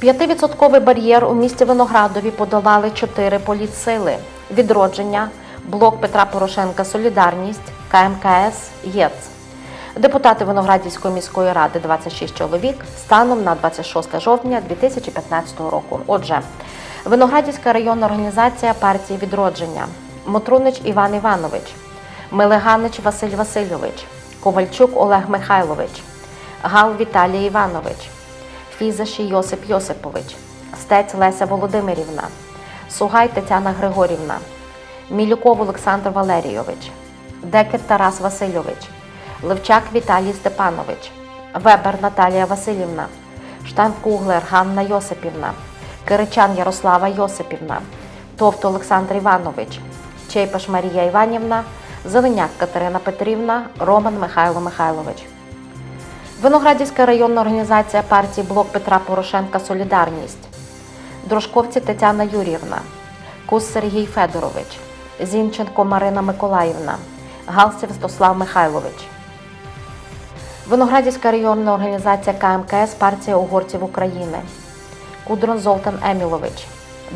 П'ятивідсотковий бар'єр у місті Виноградові подолали чотири політсили: відродження, блок Петра Порошенка Солідарність, КМКС, ЄЦ. Депутати Виноградівської міської ради 26 чоловік станом на 26 жовтня 2015 року. Отже, Виноградівська районна організація партії відродження, Мотрунич Іван Іванович, Мелеганич Василь Васильович, Ковальчук Олег Михайлович, Гал Віталій Іванович, Фізаші Йосип Йосипович, Стець Леся Володимирівна, Сугай Тетяна Григорівна, Мілюков Олександр Валерійович, Декет Тарас Васильович, Левчак Віталій Степанович, Вебер Наталія Васильівна, Штанкуглер Ганна Йосипівна, Киричан Ярослава Йосипівна, Товт Олександр Іванович, Чейпаш Марія Іванівна, Зеленяк Катерина Петрівна, Роман Михайло Михайлович. Виноградівська районна організація партії Блок Петра Порошенка Солідарність, Дружковці Тетяна Юріївна, Кус Сергій Федорович, Зінченко Марина Миколаївна, Гал Святослав Михайлович. Виноградівська районна організація КМКС партія угорців України, Кудрон Золтан Емілович,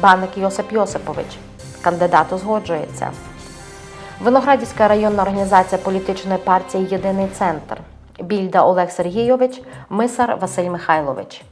Баник Йосип Йосипович. Кандидат узгоджується. Виноградівська районна організація політичної партії Єдиний центр. Більда Олег Сергійович, Мисар Василь Михайлович.